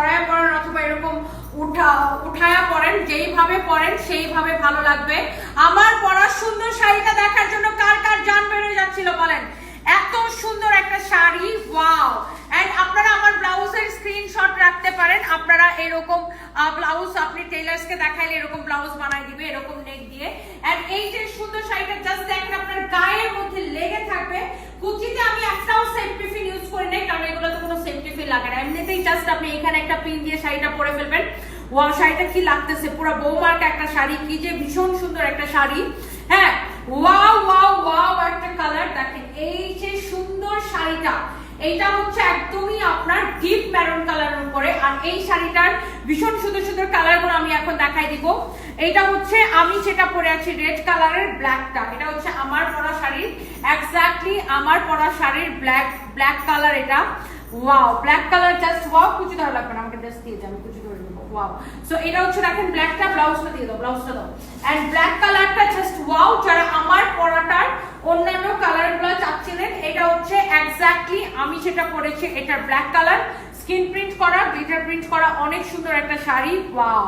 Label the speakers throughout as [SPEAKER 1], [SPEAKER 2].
[SPEAKER 1] সরায় পরেন অথবা এরকম উঠা, উঠায়া পরেন, যেইভাবে পরেন সেইভাবে ভালো লাগবে। আমার পরা সুন্দর শাড়িটা দেখার জন্য কার কার জান বেড়ে যাচ্ছিল বলেন? এত সুন্দর একটা শাড়ি, ওয়াও! এন্ড আপনারা আমার ব্লাউজের স্ক্রিনশট রাখতে পারেন। আপনারা এরকম ব্লাউজ আপনি টেলার্সকে দেখাইলে এরকম ব্লাউজ বানাই দিবে, এরকম নেক দিয়ে। এন্ড এই যে সুন্দর শাড়িটা জাস্ট দেখেন আপনার গায়ের মধ্যে লেগে থাকবে। কুচিতে আমি একটাও সেফটি ফিল ইউজ করি নাই, কারণ এগুলোতে কোনো সেফটি লাগে না। এমনিতেই জাস্ট আপনি এখানে একটা পিন দিয়ে শাড়িটা পরে ফেলবেন। ওয়াও শাড়িটা কি লাগতেছে? পুরো বৌমার্ক একটা শাড়ি। কি যে ভীষণ সুন্দর একটা শাড়ি। হ্যাঁ ওয়াও ওয়াও ওয়াও একটা কালার দেখেন, এই যে সুন্দর শাড়িটা, এইটা হচ্ছে একদমই আপনার ডিপ ম্যারুন কালারের উপরে। আর এই শাড়িটার ভীষণ সুন্দর সুন্দর কালারগুলো আমি এখন দেখাই দিব। এটা হচ্ছে, আমি যেটা পরে আছি রেড কালারের ব্ল্যাকটা এটা হচ্ছে আমার পরা শাড়ির এক্স্যাক্টলি আমার পরা শাড়ির ব্ল্যাক ব্ল্যাক কালার এটা। Wow black colour just wow কুচি ধরা লাগবে না আমাকে জাস্ট দিয়ে যাবে কুচি ধরে নেব ওয়াও সো এটা হচ্ছে দেখেন ব্ল্যাকটা ব্লাউজটা দিয়ে দাও ব্লাউজটা দাও এন্ড ব্ল্যাক কালারটা জাস্ট ওয়াও যারা আমার পরাটার অন্যান্য কালারগুলো চাচ্ছিলেন এটা হচ্ছে এক্স্যাক্টলি আমি যেটা পরেছি এটা ব্ল্যাক কালার স্কিন প্রিন্ট করা গ্লিটার প্রিন্ট করা অনেক সুন্দর একটা sari wow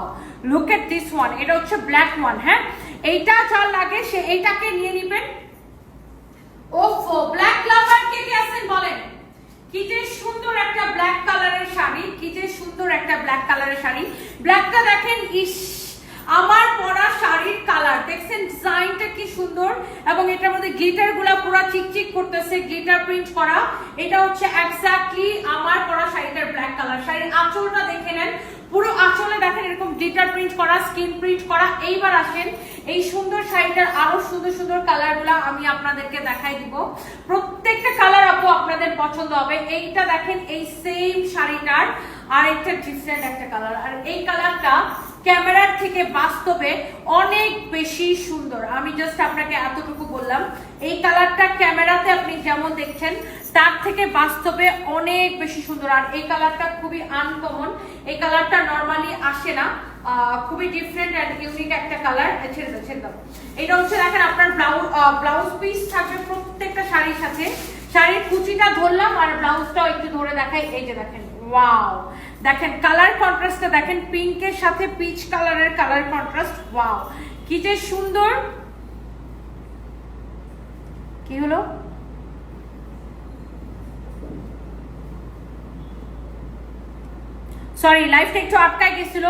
[SPEAKER 1] look at this one এটা হচ্ছে ব্ল্যাক ওয়ান হ্যাঁ এইটা যার লাগে সে এইটাকে নিয়ে নিবেন ওফো ব্ল্যাক লাভার কে কে আছেন বলেন কি যে সুন্দর একটা ব্ল্যাক কালারের শাড়ি, কি যে সুন্দর একটা ব্ল্যাক কালারের শাড়ি। ব্ল্যাকটা দেখেন, ইস, আমার পরা শাড়ির কালার দেখছেন ডিজাইনটা কি সুন্দর, এবং এটার মধ্যে গ্লিটারগুলা পুরো চিকচিক করতেছে গ্লিটার প্রিন্ট করা। এটা হচ্ছে এক্স্যাক্টলি আমার পরা শাড়িটার ব্ল্যাক কালার শাড়ির আঁচলটা দেখে নেন। পুরো আঁচলে দেখেন এরকম গ্লিটার প্রিন্ট করা স্কিন প্রিন্ট করা। এইবার আসেন, এই সুন্দর শাড়িটার আরও সুন্দর সুন্দর কালারগুলা আমি আপনাদেরকে দেখাই দিব। প্রত্যেকটা কালার আপু আপনাদের পছন্দ হবে। এইটা দেখেন, এই সেম শাড়িটার আর একটা ডিফারেন্ট একটা কালার। আর এই কালারটা ক্যামেরার থেকে বাস্তবে অনেক বেশি সুন্দর। আমি জাস্ট আপনাকে এতটুকু বললাম, এই কালারটা ক্যামেরাতে আপনি যেমন দেখছেন, তার থেকে বাস্তবে অনেক বেশি সুন্দর। আর এই কালারটা খুবই আনকমন এই কালারটা নর্মালি আসে না। খুবই ডিফারেন্ট অ্যান্ড ইউনিক একটা কালার ছেড়ে দাও, ছেড়ে এটা হচ্ছে দেখেন আপনার ব্লাউজ ব্লাউজ পিস থাকবে প্রত্যেকটা শাড়ির সাথে। শাড়ির কুচিটা ধরলাম আর ব্লাউজটাও একটু ধরে দেখাই। এই যে দেখেন। ওয়াও দেখেন কালার কন্ট্রাস্টটা দেখেন পিঙ্কের সাথে পিচ কালারের কালার কন্ট্রাস্ট ওয়াও কি যে সুন্দর। কি হলো? সরি লাইফটা একটু আটকায় গেছিল।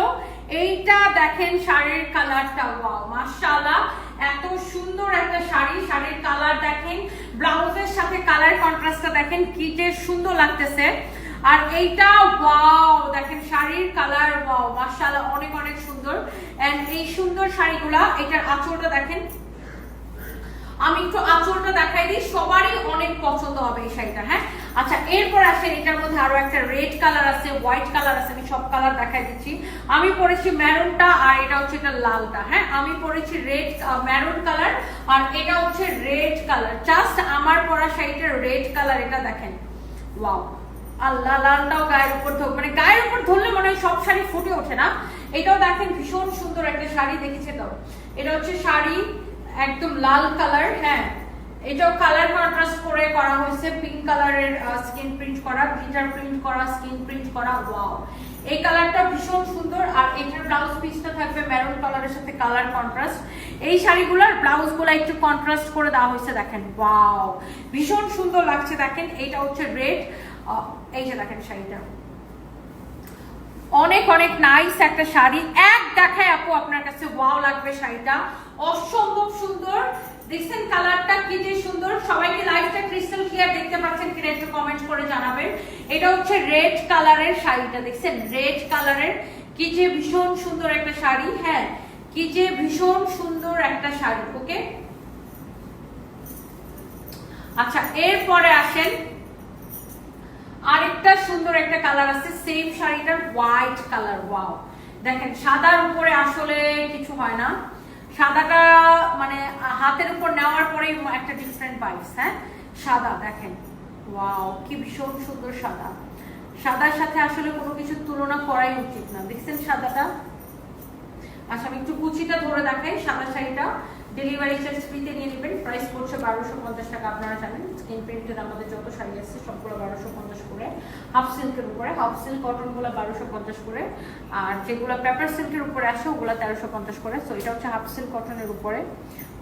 [SPEAKER 1] এইটা দেখেন শাড়ির কালারটা ওয়াও মাশাআল্লাহ। এত সুন্দর একটা শাড়ি, শাড়ির কালার দেখেন। ব্লাউজের সাথে কালার কন্ট্রাস্টটা দেখেন, কি যে সুন্দর লাগতেছে। আর এইটা ওয়াও দেখেন শাড়ির কালার ওয়াও মাশাআল্লাহ, অনেক অনেক সুন্দর। এন্ড এই সুন্দর শাড়িগুলা, এটার আঁচলটা দেখেন। আমি একটু আঁচলটা দেখাই দিই, সবারই অনেক পছন্দ হবে এই শাড়িটা হ্যাঁ? আচ্ছা এরপর আসে এটার মধ্যে আরও একটা রেড কালার আছে হোয়াইট কালার আছে, আমি সব কালার দেখাই দিচ্ছি। আমি পরেছি ম্যারুনটা আর এটা হচ্ছে এটা লালটা হ্যাঁ? আমি পরেছি রেড ম্যারুন কালার আর এটা হচ্ছে রেড কালার জাস্ট আমার পরা শাড়িটার রেড কালার এটা দেখেন। ওয়াও আল্লাহ, লালটাও গায়ের উপর ধর মানে গায়ের উপর ধরলে মনে হয় সব শাড়ি ফুটে ওঠে না। এটাও দেখেন, ভীষণ সুন্দর একটা শাড়ি, দেখেছে তো? এটা হচ্ছে শাড়ি একদম লাল কালার হ্যাঁ। এটাও কালার কন্ট্রাস্ট করে করা হয়েছে পিঙ্ক কালারের স্কিন প্রিন্ট করা গ্লিটার প্রিন্ট করা স্কিন প্রিন্ট করা ওয়াও এই কালারটা ভীষণ সুন্দর, আর এটার ব্লাউজ পিসটা থাকবে মেরুন কালারের সাথে কালার কন্ট্রাস্ট এই শাড়িগুলোর ব্লাউজগুলো একটু কন্ট্রাস্ট করে দেওয়া হয়েছে, দেখেন ওয়াও ভীষণ সুন্দর লাগছে, দেখেন, এইটা হচ্ছে রেড এই যে দেখেন শাড়িটা। অনেক অনেক নাইস একটা শাড়ি। এক দেখায় আপু আপনার কাছে ওয়াও লাগবে শাড়িটা। অসম্ভব সুন্দর। দেখছেন কালারটা কি যে সুন্দর। সবাইকে লাইফটা ক্রিস্টাল ক্লিয়ার দেখতে পাচ্ছেন কিনা একটু কমেন্ট করে জানাবেন। এটা হচ্ছে রেড কালারের শাড়িটা, দেখছেন? রেড কালারের কি যে ভীষণ সুন্দর একটা শাড়ি হ্যাঁ? কি যে ভীষণ সুন্দর একটা শাড়ি ওকে আচ্ছা এরপরে আসেন সুন্দর একটা কালার আছে সেম শাড়িটার হোয়াইট কালার ওয়াও দেখেন, সাদার উপরে আসলে কিছু হয় না। সাদাটা মানে হাতের উপর নেওয়ার পরেই একটা ডিফারেন্ট পাইস হ্যাঁ? সাদা, দেখেন ওয়াও কি ভীষণ সুন্দর সাদা। সাদার সাথে আসলে কোনো কিছু তুলনা করাই উচিত না। দেখছেন সাদাটা? আচ্ছা আমি একটু কুচিটা ধরে দেখাই, সাদা শাড়িটা। ডেলিভারি চার্জ ফ্রিতে নিয়ে নেবেন। প্রাইস পড়ছে বারোশো পঞ্চাশ টাকা। আপনারা জানেন স্কিন প্রিন্টের আমাদের যত শাড়ি আছে সবগুলো বারোশো পঞ্চাশ করে। হাফ সিল্কের উপরে। হাফ সিল্ক কটনগুলো বারোশো পঞ্চাশ করে। আর যেগুলো পেপার সিল্কের উপরে আসে ওগুলো তেরোশো পঞ্চাশ করে। সো এটা হচ্ছে হাফ সিল্ক কটনের উপরে।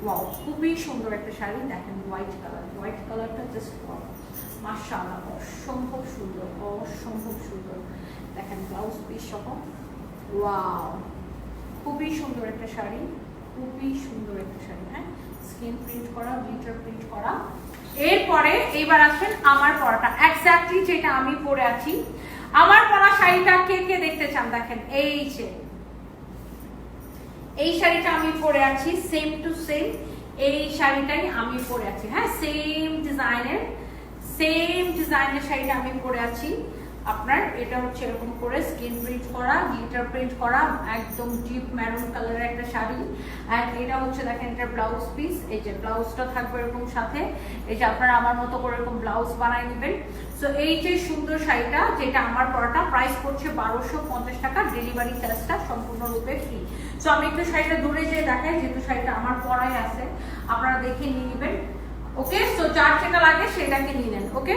[SPEAKER 1] ওয়াও খুবই সুন্দর একটা শাড়ি। দেখেন হোয়াইট কালার হোয়াইট কালারটা জাস্ট মাশাআল্লাহ, অসম্ভব সুন্দর অসম্ভব সুন্দর। দেখেন ব্লাউজ পিস সহ। ওয়াও খুবই সুন্দর একটা শাড়ি। খুবই সুন্দর একটা শাড়ি হ্যাঁ? স্কিন প্রিন্ট করা গ্লিটার প্রিন্ট করা। এরপরে এইবার আসেন আমার পরাটা। এক্স্যাক্টলি যেটা আমি পরে আছি। আমার পরা শাড়িটা কে কে দেখতে চান? দেখেন, এই যে। এই শাড়িটা আমি পরে আছি সেম টু সেম এই শাড়িটাই আমি পরে আছি হ্যাঁ? সেম ডিজাইনের সেম ডিজাইনের শাড়িটা আমি পরে আছি। আপনার, এটা হচ্ছে এরকম করে স্কিন প্রিন্ট করা গ্লিটার প্রিন্ট করা, একদম ডিপ ম্যারুন কালারের একটা শাড়ি। আর এটা হচ্ছে দেখেন, এটা ব্লাউজ পিস এই যে ব্লাউজটা থাকবে এরকম সাথে। এই যে আপনারা আমার মতো করে এরকম ব্লাউজ বানাই নেবেন। সো এই যে সুন্দর শাড়িটা, যেটা আমার পরাটা প্রাইস পড়ছে বারোশো পঞ্চাশ টাকা ডেলিভারি চার্জটা সম্পূর্ণরূপে ফ্রি সো আমি একটু শাড়িটা দূরে যেয়ে দেখাই, যেহেতু শাড়িটা আমার পরাই আছে। আপনারা দেখে নিয়ে নেবেন। ওকে সো যার যেটা লাগে সেটাকে নিয়ে নেন ওকে